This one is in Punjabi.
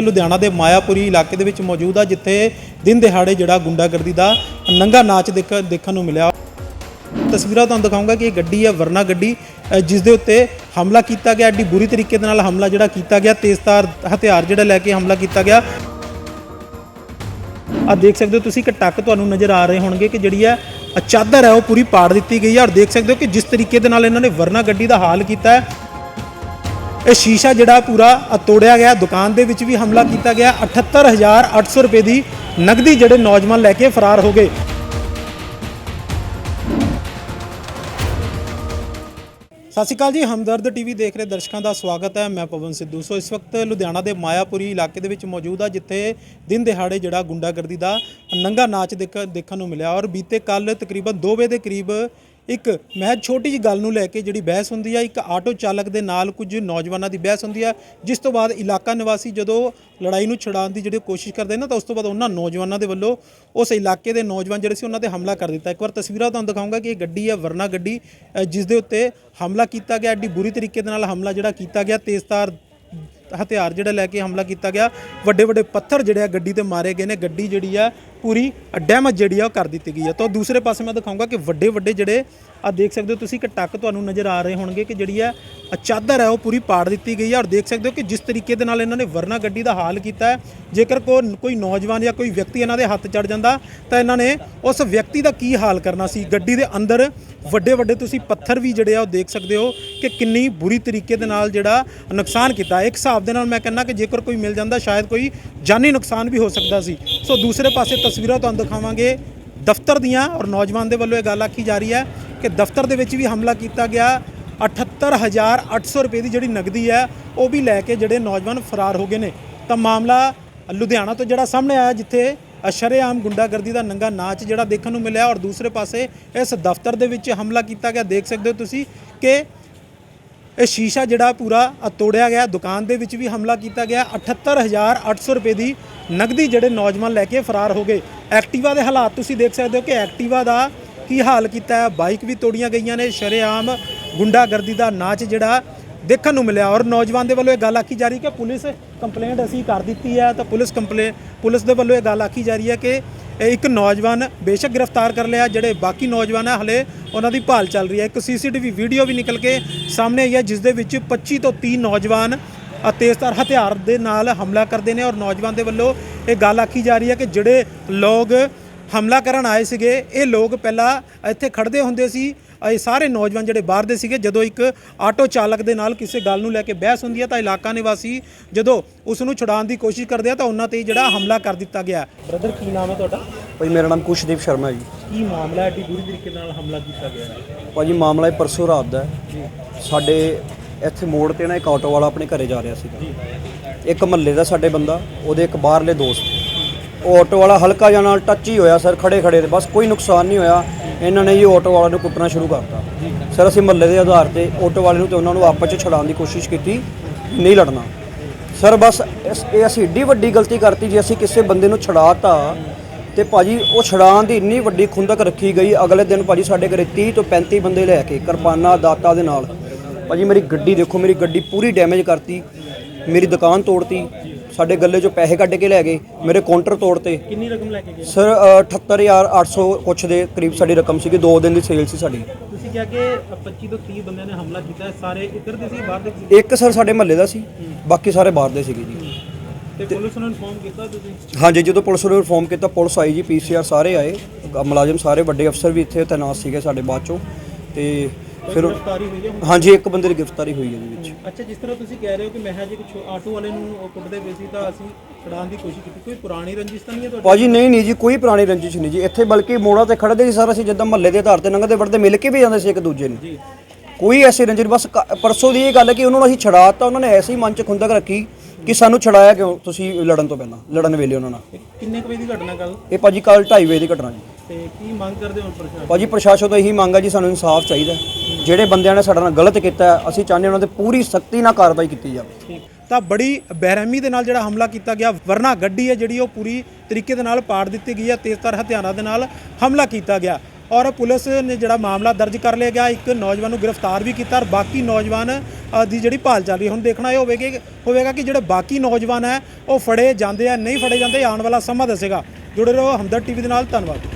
ਲੁਧਿਆਣਾ ਦੇ ਮਾਇਆਪੁਰੀ ਇਲਾਕੇ ਦੇ ਵਿੱਚ ਮੌਜੂਦ ਆ ਜਿੱਥੇ ਦਿਨ ਦਿਹਾੜੇ ਜਿਹੜਾ ਗੁੰਡਾਗਰਦੀ ਦਾ ਨੰਗਾ ਨਾਚ ਦੇਖ ਦੇਖਣ ਨੂੰ ਮਿਲਿਆ। ਤਸਵੀਰਾਂ ਤੁਹਾਨੂੰ ਦਿਖਾਉਂਗਾ ਕਿ ਇਹ ਗੱਡੀ ਹੈ ਵਰਨਾ ਗੱਡੀ ਅ, ਜਿਸ ਦੇ ਉੱਤੇ ਹਮਲਾ ਕੀਤਾ ਗਿਆ। ਐਡੀ ਬੁਰੀ ਤਰੀਕੇ ਦੇ ਨਾਲ ਹਮਲਾ ਜਿਹੜਾ ਕੀਤਾ ਗਿਆ ਤੇਜ਼ਧਾਰ ਹਥਿਆਰ ਜਿਹੜਾ ਲੈ ਕੇ ਹਮਲਾ ਕੀਤਾ ਗਿਆ। ਆ ਦੇਖ ਸਕਦੇ ਹੋ ਤੁਸੀਂ ਕਿ ਟੱਕ ਤੁਹਾਨੂੰ ਨਜ਼ਰ ਆ ਰਹੇ ਹੋਣਗੇ ਕਿ ਜਿਹੜੀ ਹੈ ਚਾਦਰ ਹੈ ਉਹ ਪੂਰੀ ਪਾੜ ਦਿੱਤੀ ਗਈ ਹੈ ਔਰ ਦੇਖ ਸਕਦੇ ਹੋ ਕਿ ਜਿਸ ਤਰੀਕੇ ਦੇ ਨਾਲ ਇਹਨਾਂ ਨੇ ਵਰਨਾ ਗੱਡੀ ਦਾ ਹਾਲ ਕੀਤਾ ਹੈ ਇਹ ਸ਼ੀਸ਼ਾ ਜਿਹੜਾ ਪੂਰਾ ਤੋੜਿਆ ਗਿਆ। ਦੁਕਾਨ ਦੇ ਵਿੱਚ ਵੀ ਹਮਲਾ ਕੀਤਾ ਗਿਆ। 78800 ਰੁਪਏ ਦੀ ਨਗਦੀ ਜਿਹੜੇ ਨੌਜਵਾਨ ਲੈ ਕੇ ਫਰਾਰ ਹੋ ਗਏ। ਸਤਿ ਸ਼੍ਰੀ ਅਕਾਲ ਜੀ, ਹਮਦਰਦ ਟੀਵੀ ਦੇਖ ਰਹੇ ਦਰਸ਼ਕਾਂ ਦਾ ਸਵਾਗਤ ਹੈ। ਮੈਂ ਪਵਨ ਸਿੱਧੂ। ਸੋ ਇਸ ਵਕਤ ਲੁਧਿਆਣਾ ਦੇ ਮਾਇਆਪੁਰੀ ਇਲਾਕੇ ਦੇ ਵਿੱਚ ਮੌਜੂਦ ਆ, ਜਿੱਥੇ ਦਿਨ ਦਿਹਾੜੇ ਜਿਹੜਾ ਗੁੰਡਾਗਰਦੀ ਦਾ ਨੰਗਾ ਨਾਚ ਦੇਖ- ਦੇਖਣ ਨੂੰ ਮਿਲਿਆ। ਔਰ ਬੀਤੇ ਕੱਲ ਤਕਰੀਬਨ 2 ਵਜੇ ਦੇ ਕਰੀਬ ਇੱਕ ਮਹਿਜ ਛੋਟੀ ਜਿਹੀ ਗੱਲ ਨੂੰ ਲੈ ਕੇ ਜਿਹੜੀ ਬਹਿਸ ਹੁੰਦੀ ਹੈ ਇੱਕ ਆਟੋ ਚਾਲਕ ਦੇ ਨਾਲ ਕੁਝ ਨੌਜਵਾਨਾਂ ਦੀ ਬਹਿਸ ਹੁੰਦੀ ਹੈ ਜਿਸ ਤੋਂ ਬਾਅਦ ਇਲਾਕਾ ਨਿਵਾਸੀ ਜਦੋਂ ਲੜਾਈ ਨੂੰ ਛਡਾਉਣ ਦੀ ਜਿਹੜੀ ਕੋਸ਼ਿਸ਼ ਕਰਦੇ ਨਾ ਤਾਂ ਉਸ ਤੋਂ ਬਾਅਦ ਉਹਨਾਂ ਨੌਜਵਾਨਾਂ ਦੇ ਵੱਲੋਂ ਉਸ ਇਲਾਕੇ ਦੇ ਨੌਜਵਾਨ ਜਿਹੜੇ ਸੀ, ਉਹਨਾਂ ਤੇ ਹਮਲਾ ਕਰ ਦਿੱਤਾ। ਇੱਕ ਵਾਰ ਤਸਵੀਰਾਂ ਤੁਹਾਨੂੰ ਦਿਖਾਉਂਗਾ ਕਿ ਇਹ ਗੱਡੀ ਹੈ ਵਰਨਾ ਗੱਡੀ ਜਿਸ ਦੇ ਉੱਤੇ ਹਮਲਾ ਕੀਤਾ ਗਿਆ। ਐਡੀ ਬੁਰੀ ਤਰੀਕੇ ਦੇ ਨਾਲ ਹਮਲਾ ਜਿਹੜਾ ਕੀਤਾ ਗਿਆ ਤੇਜ਼ਤਾਰ ਹਥਿਆਰ ਜਿਹੜਾ ਲੈ ਕੇ ਹਮਲਾ ਕੀਤਾ ਗਿਆ। ਵੱਡੇ ਵੱਡੇ ਪੱਥਰ ਜਿਹੜੇ ਆ ਗੱਡੀ ਤੇ ਮਾਰੇ ਗਏ ਨੇ। ਗੱਡੀ ਜਿਹੜੀ ਆ ਪੂਰੀ ਡੈਮੇਜ ਜਿਹੜੀ ਆ ਉਹ ਕਰ ਦਿੱਤੀ ਗਈ ਆ। ਤਾਂ ਦੂਸਰੇ ਪਾਸੇ ਮੈਂ ਦਿਖਾਉਂਗਾ ਕਿ ਵੱਡੇ ਵੱਡੇ ਜਿਹੜੇ ਆ ਦੇਖ ਸਕਦੇ ਹੋ ਤੁਸੀਂ ਕਿ ਟੱਕ ਤੁਹਾਨੂੰ ਨਜ਼ਰ ਆ ਰਹੇ ਹੋਣਗੇ ਕਿ ਜਿਹੜੀ ਹੈ ਚਾਦਰ ਹੈ ਉਹ ਪੂਰੀ ਪਾੜ ਦਿੱਤੀ ਗਈ ਹੈ ਔਰ ਦੇਖ ਸਕਦੇ ਹੋ ਕਿ ਜਿਸ ਤਰੀਕੇ ਦੇ ਨਾਲ ਇਹਨਾਂ ਨੇ ਵਰਨਾ ਗੱਡੀ ਦਾ ਹਾਲ ਕੀਤਾ ਹੈ, ਜੇਕਰ ਕੋਈ ਨੌਜਵਾਨ ਜਾਂ ਕੋਈ ਵਿਅਕਤੀ ਇਹਨਾਂ ਦੇ ਹੱਥ ਚੜ ਜਾਂਦਾ, ਤਾਂ ਇਹਨਾਂ ਨੇ ਉਸ ਵਿਅਕਤੀ ਦਾ ਕੀ ਹਾਲ ਕਰਨਾ ਸੀ? ਗੱਡੀ ਦੇ ਅੰਦਰ ਵੱਡੇ ਵੱਡੇ ਤੁਸੀਂ ਪੱਥਰ ਵੀ ਜਿਹੜੇ ਆ ਉਹ ਦੇਖ ਸਕਦੇ ਹੋ ਕਿ ਕਿੰਨੀ ਬੁਰੀ ਤਰੀਕੇ ਦੇ ਨਾਲ ਜਿਹੜਾ ਨੁਕਸਾਨ ਕੀਤਾ ਇੱਕ ਹਿਸਾਬ ਦੇ ਨਾਲ ਮੈਂ ਕਹਿੰਦਾ ਕਿ ਜੇਕਰ ਕੋਈ ਮਿਲ ਜਾਂਦਾ, ਸ਼ਾਇਦ ਕੋਈ ਜਾਨੀ ਨੁਕਸਾਨ ਵੀ ਹੋ ਸਕਦਾ ਸੀ। ਸੋ ਦੂਸਰੇ ਪਾਸੇ ਤਸਵੀਰਾਂ ਤੁਹਾਨੂੰ ਦਿਖਾਵਾਂਗੇ। ਦਫ਼ਤਰ ਦੀਆਂ ਔਰ ਨੌਜਵਾਨ ਦੇ ਵੱਲੋਂ ਇਹ ਗੱਲ ਆਖੀ ਜਾ ਰਹੀ ਹੈ ਕਿ ਦਫ਼ਤਰ ਦੇ ਵਿੱਚ ਵੀ ਹਮਲਾ ਕੀਤਾ ਗਿਆ। 78800 ਰੁਪਏ ਦੀ ਜਿਹੜੀ ਨਗਦੀ ਹੈ, ਉਹ ਵੀ ਲੈ ਕੇ ਜਿਹੜੇ ਨੌਜਵਾਨ ਫਰਾਰ ਹੋ ਗਏ ਨੇ। ਤਾਂ ਮਾਮਲਾ ਲੁਧਿਆਣਾ ਤੋਂ ਜਿਹੜਾ ਸਾਹਮਣੇ ਆਇਆ, ਜਿੱਥੇ ਸ਼ਰੇਆਮ ਗੁੰਡਾਗਰਦੀ ਦਾ ਨੰਗਾ ਨਾਚ ਜਿਹੜਾ ਦੇਖਣ ਨੂੰ ਮਿਲਿਆ ਔਰ ਦੂਸਰੇ ਪਾਸੇ ਇਸ ਦਫ਼ਤਰ ਦੇ ਵਿੱਚ ਹਮਲਾ ਕੀਤਾ ਗਿਆ। ਦੇਖ ਸਕਦੇ ਹੋ ਤੁਸੀਂ ਕਿ ਇਹ ਸ਼ੀਸ਼ਾ ਜਿਹੜਾ ਪੂਰਾ ਤੋੜਿਆ ਗਿਆ। ਦੁਕਾਨ ਦੇ ਵਿੱਚ ਵੀ ਹਮਲਾ ਕੀਤਾ ਗਿਆ। 78800 ਰੁਪਏ ਦੀ ਨਗਦੀ ਜਿਹੜੇ ਨੌਜਵਾਨ ਲੈ ਕੇ ਫਰਾਰ ਹੋ ਗਏ। ਐਕਟਿਵਾ ਦੇ ਹਾਲਾਤ ਤੁਸੀਂ ਦੇਖ ਸਕਦੇ ਹੋ ਕਿ ਐਕਟਿਵਾ ਦਾ ਕੀ ਹਾਲ ਕੀਤਾ ਹੈ? ਬਾਈਕ ਵੀ ਤੋੜੀਆਂ ਗਈਆਂ ਨੇ। ਸ਼ਰੇਆਮ ਗੁੰਡਾਗਰਦੀ ਦਾ ਨਾਚ ਜਿਹੜਾ ਦੇਖਣ ਨੂੰ ਮਿਲਿਆ। ਔਰ ਨੌਜਵਾਨ ਦੇ ਵੱਲੋਂ ਇਹ ਗੱਲ ਆਖੀ ਜਾ ਰਹੀ ਕਿ ਪੁਲਿਸ ਕੰਪਲੇਂਟ ਅਸੀਂ ਕਰ ਦਿੱਤੀ ਹੈ। ਤਾਂ ਪੁਲਿਸ ਕੰਪਲੇਂਟ ਪੁਲਿਸ ਦੇ ਵੱਲੋਂ ਇਹ ਗੱਲ ਆਖੀ ਜਾ ਰਹੀ ਹੈ ਕਿ ਇਹ ਇੱਕ ਨੌਜਵਾਨ ਬੇਸ਼ੱਕ ਗ੍ਰਿਫਤਾਰ ਕਰ ਲਿਆ। ਜਿਹੜੇ ਬਾਕੀ ਨੌਜਵਾਨ ਹੈ ਹਲੇ ਉਹਨਾਂ ਦੀ ਭਾਲ ਚੱਲ ਰਹੀ ਹੈ। ਇੱਕ ਸੀਸੀਟੀਵੀ ਵੀਡੀਓ ਵੀ ਨਿਕਲ ਕੇ ਸਾਹਮਣੇ ਆਈ ਹੈ ਜਿਸ ਦੇ ਵਿੱਚ 25 ਤੋਂ 30 ਨੌਜਵਾਨ ਅ, ਤੇਜ਼ਧਾਰ ਹਥਿਆਰ ਦੇ ਨਾਲ ਹਮਲਾ ਕਰਦੇ ਨੇ। ਔਰ ਨੌਜਵਾਨ ਦੇ ਵੱਲੋਂ ਇਹ ਗੱਲ ਆਖੀ ਜਾ ਰਹੀ ਹੈ ਕਿ ਜਿਹੜੇ ਲੋਕ ਹਮਲਾ ਕਰਨ ਆਏ ਸੀਗੇ। ਇਹ ਲੋਕ ਪਹਿਲਾਂ ਇੱਥੇ ਖੜਦੇ ਹੁੰਦੇ ਸੀ। ਇਹ ਸਾਰੇ ਨੌਜਵਾਨ ਜਿਹੜੇ ਬਾਹਰ ਦੇ ਸੀਗੇ ਜਦੋਂ ਇੱਕ ਆਟੋ ਚਾਲਕ ਦੇ ਨਾਲ ਕਿਸੇ ਗੱਲ ਨੂੰ ਲੈ ਕੇ ਬਹਿਸ ਹੁੰਦੀ ਹੈ ਤਾਂ ਇਲਾਕਾ ਨਿਵਾਸੀ ਜਦੋਂ ਉਸ ਨੂੰ ਛੁਡਾਉਣ ਦੀ ਕੋਸ਼ਿਸ਼ ਕਰਦੇ ਆ ਤਾਂ ਉਹਨਾਂ ਤੇ ਜਿਹੜਾ ਹਮਲਾ ਕਰ ਦਿੱਤਾ ਗਿਆ। ਬ੍ਰਦਰ ਕੀ ਨਾਮ ਹੈ ਤੁਹਾਡਾ? ਭਾਈ ਮੇਰਾ ਨਾਮ ਕੁਸ਼ਦੀਪ ਸ਼ਰਮਾ ਜੀ। ਕੀ ਮਾਮਲਾ ਹੈ? ਐਡੀ ਬੁਰੀ ਤਰੀਕੇ ਨਾਲ ਹਮਲਾ ਕੀਤਾ ਗਿਆ ਹੈ? ਭਾਜੀ ਮਾਮਲਾ ਇਹ ਪਰਸੋਂ ਰਾਤ ਦਾ ਹੈ। ਸਾਡੇ ਇੱਥੇ ਮੋੜ ਤੇ ਨਾ ਇੱਕ ਆਟੋ ਵਾਲਾ ਆਪਣੇ ਘਰੇ ਜਾ ਰਿਹਾ ਸੀਗਾ। ਇੱਕ ਮਹੱਲੇ ਦਾ ਸਾਡੇ ਬੰਦਾ ਉਹਦੇ ਇੱਕ ਬਾਹਰਲੇ ਦੋਸਤ। ਉਹ ਆਟੋ ਵਾਲਾ ਹਲਕਾ ਜਿਹਾ ਨਾਲ ਟੱਚ ਹੀ ਹੋਇਆ ਸਰ ਖੜੇ ਖੜੇ ਤੇ। ਬਸ ਕੋਈ ਨੁਕਸਾਨ ਨਹੀਂ ਹੋਇਆ। ਇਹਨਾਂ ਨੇ ਜੀ ਆਟੋ ਵਾਲਾ ਨੂੰ ਕੁੱਟਣਾ ਸ਼ੁਰੂ ਕਰਤਾ। ਸਰ, ਅਸੀਂ ਮਹੱਲੇ ਦੇ ਆਧਾਰ ਤੇ ਆਟੋ ਵਾਲੇ ਨੂੰ ਤੇ ਉਹਨਾਂ ਨੂੰ ਆਪਸ ਚ ਛਡਾਉਣ ਦੀ ਕੋਸ਼ਿਸ਼ ਕੀਤੀ, ਨਹੀਂ ਲੜਨਾ। ਸਰ, ਬਸ ਇਸ- ਇਹ ਅਸੀਂ ਏਡੀ ਵੱਡੀ ਗਲਤੀ ਕਰਤੀ, ਜੇ ਅਸੀਂ ਕਿਸੇ ਬੰਦੇ ਨੂੰ ਛਡਾਤਾ ਤੇ ਭਾਜੀ ਉਹ ਛਡਾਉਣ ਦੀ ਇੰਨੀ ਵੱਡੀ ਖੁੰਦਕ ਰੱਖੀ ਗਈ, ਅਗਲੇ ਦਿਨ ਭਾਜੀ ਸਾਡੇ ਘਰੇ 30 ਤੋਂ 35 ਬੰਦੇ ਲੈ ਕੇ, ਕਿਰਪਾਨਾਂ, ਦਾਤਾ ਦੇ ਨਾਲ। ਭਾਜੀ ਮੇਰੀ ਗੱਡੀ ਦੇਖੋ, ਮੇਰੀ ਗੱਡੀ ਪੂਰੀ ਡੈਮੇਜ ਕਰਤੀ, ਮੇਰੀ ਦੁਕਾਨ ਤੋੜਤੀ। ਸਾਡੇ ਗੱਲੇ 'ਚੋਂ ਪੈਸੇ ਕੱਢ ਕੇ ਲੈ ਗਏ ਮੇਰੇ ਕਾਊਂਟਰ ਤੋੜਤੇ ਕਿੰਨੀ ਰਕਮ ਲੈ ਕੇ ਗਏ? ਸਰ ਅ, 78800 ਕੁਛ ਦੇ ਕਰੀਬ ਸਾਡੀ ਰਕਮ ਸੀਗੀ 2 ਦਿਨ ਦੀ ਸੇਲ ਸੀ ਸਾਡੀ। ਤੁਸੀਂ ਕਿਹਾ ਕਿ 25 ਤੋਂ 30 ਬੰਦਿਆਂ ਨੇ ਹਮਲਾ ਕੀਤਾ ਹੈ ਸਾਰੇ ਇੱਧਰ ਦੇ ਸੀ ਬਾਹਰ ਦੇ ਸੀ? ਇੱਕ ਸਰ ਸਾਡੇ ਮਹੱਲੇ ਦਾ ਸੀ ਬਾਕੀ ਸਾਰੇ ਬਾਹਰ ਦੇ ਸੀਗੇ ਜੀ। ਤੇ ਪੁਲਿਸ ਨੂੰ ਇਨਫੋਰਮ ਕੀਤਾ ਤੁਸੀਂ? ਹਾਂਜੀ ਜਦੋਂ ਪੁਲਿਸ ਨੂੰ ਇਨਫੋਰਮ ਕੀਤਾ ਪੁਲਿਸ ਆਈ ਜੀ ਪੀਸੀਆਰ ਸਾਰੇ ਆਏ ਮੁਲਾਜ਼ਮ ਸਾਰੇ ਵੱਡੇ ਅਫਸਰ ਵੀ ਇੱਥੇ ਤੈਨਾਤ ਸੀਗੇ ਸਾਡੇ ਬਾਅਦ ਚੋਂ। ਤੇ ਫਿਰ ਗ੍ਰਿਫਤਾਰੀ ਹੋਈ ਹੈ ਹਾਂਜੀ ਇੱਕ ਬੰਦੇ ਦੀ ਗ੍ਰਿਫਤਾਰੀ ਹੋਈ ਹੈ ਜੀ ਵਿੱਚ। ਅੱਛਾ ਜਿਸ ਤਰ੍ਹਾਂ ਤੁਸੀਂ ਕਹਿ ਰਹੇ ਹੋ ਕਿ ਮੈਂ ਹਜੇ ਕੁਛ ਆਟੋ ਵਾਲੇ ਨੂੰ ਉਹ ਕੁੱਟਦੇ ਪਏ ਸੀ ਤਾਂ ਅਸੀਂ ਛਡਾਉਣ ਦੀ ਕੋਸ਼ਿਸ਼ ਕੀਤੀ। ਕੋਈ ਪੁਰਾਣੀ ਰੰਜਿਸ਼ ਤਾਂ ਨਹੀਂ ਹੈ ਤੁਹਾਡੀ? ਭਾਜੀ ਨਹੀਂ ਨਹੀਂ ਜੀ ਕੋਈ ਪੁਰਾਣੀ ਰੰਜਿਸ਼ ਨਹੀਂ ਜੀ। ਇੱਥੇ ਬਲਕਿ ਮੋੜਾਂ ਤੇ ਖੜਦੇ ਸੀ ਸਰ ਅਸੀਂ ਜਿੱਦਾਂ ਮਹੱਲੇ ਦੇ ਆਧਾਰ ਤੇ ਲੰਘਦੇ ਵੜਦੇ ਮਿਲ ਕੇ ਵੀ ਜਾਂਦੇ ਸੀ ਇੱਕ ਦੂਜੇ ਨੂੰ। ਜੀ। ਕੋਈ ਐਸੀ ਰੰਜਿਸ਼ ਬਸ ਕ- ਪਰਸੋਂ ਦੀ ਇਹ ਗੱਲ ਹੈ ਕਿ ਉਹਨਾਂ ਨੂੰ ਅਸੀਂ ਛਡਾਤਾ ਉਹਨਾਂ ਨੇ ਐਸੀ ਮਨ ਚ ਖੁੰਦਕ ਰੱਖੀ ਕਿ ਸਾਨੂੰ ਛਡਾਇਆ ਕਿਉਂ ਤੁਸੀਂ ਲੜਨ ਤੋਂ ਪਹਿਲਾਂ ਲੜਨ ਵੇਲੇ ਉਹਨਾਂ ਨਾਲ। ਇਹ ਕਿੰਨੇ ਕੁ ਵਜੇ ਦੀ ਘਟਨਾ ਕੱਲ ਇਹ ਭਾਜੀ ਕੱਲ 2:30 ਵਜੇ ਦੀ ਘਟਨਾ ਜੀ। ਤੇ ਕੀ ਮੰਗ ਕਰਦੇ ਹੋ ਪ੍ਰਸ਼ਾਸਨ? ਭਾਜੀ ਪ੍ਰਸ਼ਾਸਨ ਤੋਂ ਇਹੀ ਮੰਗ ਹੈ ਜੀ ਸਾਨੂੰ ਇਨਸਾਫ ਚਾਹੀਦਾ ਹੈ। ਜਿਹੜੇ ਬੰਦਿਆਂ ਨੇ ਸਾਡੇ ਨਾਲ ਗਲਤ ਕੀਤਾ, ਅਸੀਂ ਚਾਹੁੰਦੇ ਹਾਂ ਉਹਨਾਂ ਤੇ ਪੂਰੀ ਸਖਤੀ ਨਾਲ ਕਾਰਵਾਈ ਕੀਤੀ ਜਾਵੇ। ਤਾਂ ਬੜੀ ਬੇਰਹਿਮੀ ਦੇ ਨਾਲ ਜਿਹੜਾ ਹਮਲਾ ਕੀਤਾ ਗਿਆ, ਵਰਨਾ ਗੱਡੀ ਹੈ ਜਿਹੜੀ ਉਹ ਪੂਰੀ ਤਰੀਕੇ ਦੇ ਨਾਲ ਪਾੜ ਦਿੱਤੀ ਗਈ ਹੈ, ਤੇਜ਼ਧਾਰ ਹਥਿਆਰਾਂ ਦੇ ਨਾਲ ਹਮਲਾ ਕੀਤਾ ਗਿਆ। ਔਰ ਪੁਲਿਸ ਨੇ ਜਿਹੜਾ ਮਾਮਲਾ ਦਰਜ ਕਰ ਲਿਆ ਗਿਆ, ਇੱਕ ਨੌਜਵਾਨ ਨੂੰ ਗ੍ਰਿਫਤਾਰ ਵੀ ਕੀਤਾ ਔਰ ਬਾਕੀ ਨੌਜਵਾਨ ਦੀ ਜਿਹੜੀ ਭਾਲ ਚੱਲ ਰਹੀ ਹੁਣ ਦੇਖਣਾ ਇਹ ਹੋਵੇਗਾ ਹੋਵੇਗਾ ਕਿ ਜਿਹੜੇ ਬਾਕੀ ਨੌਜਵਾਨ ਹੈ, ਉਹ ਫੜੇ ਜਾਂਦੇ ਆ, ਨਹੀਂ ਫੜੇ ਜਾਂਦੇ ਆਉਣ ਵਾਲਾ ਸਮਾਂ ਦੱਸੇਗਾ। ਜੁੜੇ ਰਹੋ ਹਮਦਰ ਟੀਵੀ ਦੇ ਨਾਲ, ਧੰਨਵਾਦ।